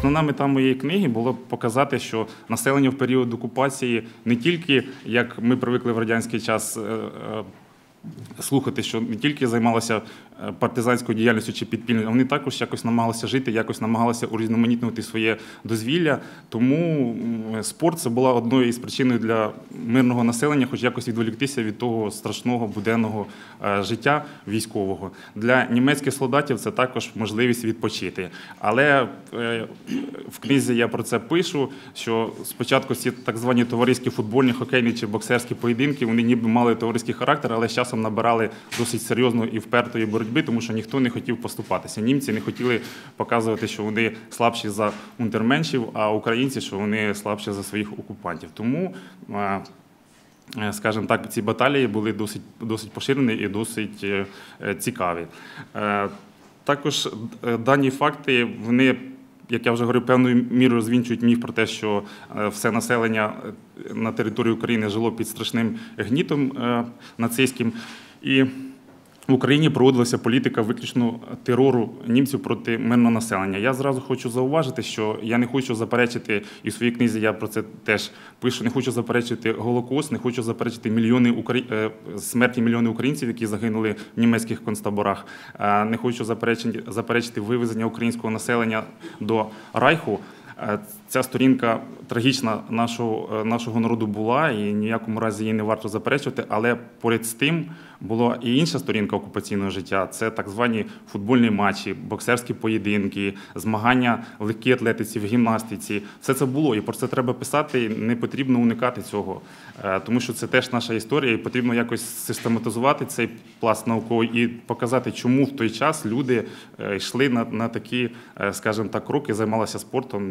Основна мета моєї книги було показати, що населення в період окупації не тільки як ми привикли в радянський час. Е, е, Слухати, що не тільки займалися е, партизанською діяльністю чи підпільною, вони також якось намагалися жити, якось намагалися урізноманітнувати своє дозвілля. Тому спорт це була одною із причин для мирного населення, хоч якось відволіктися від того страшного буденного е, життя військового. Для німецьких солдатів це також можливість відпочити. Але е, в книзі я про це пишу, що спочатку ці так звані товариські футбольні, хокейні чи боксерські поєдинки, вони ніби мали товариський характер, але з часом набирали досить серйозної і впертої боротьби, тому що ніхто не хотів поступатися. Німці не хотіли показувати, що вони слабші за унтерменшів, а українці, що вони слабші за своїх окупантів. Тому е, скажімо так, ці баталії були досить, досить поширені і досить е, цікаві. Е, Також дані факти, вони, як я вже говорив, певною мірою розвінчують міф про те, що е, все населення е, на території України жило під страшним гнітом е, нацистським. І в Україні проводилася політика виключно терору німців проти мирного населення. Я зразу хочу зауважити, що я не хочу заперечити, і в своїй книзі я про це теж пишу. Не хочу заперечити Голокост, не хочу заперечити мільйони Украї... е, смерті мільйони українців, які загинули в німецьких концтаборах. Е, Не хочу заперечити, заперечити вивезення українського населення до Райху. Е, Ця сторінка трагічна нашого, е, нашого народу була, і ніякому разі її не варто заперечувати. Але поряд з тим була і інша сторінка окупаційного життя. Це так звані футбольні матчі, боксерські поєдинки, змагання в легкій атлетиці, в гімнастиці. Все це було, і про це треба писати. Не потрібно уникати цього, Е, тому що це теж наша історія, і потрібно якось систематизувати цей пласт науковий і показати, чому в той час люди йшли на, на такі, скажімо так, кроки, займалися спортом.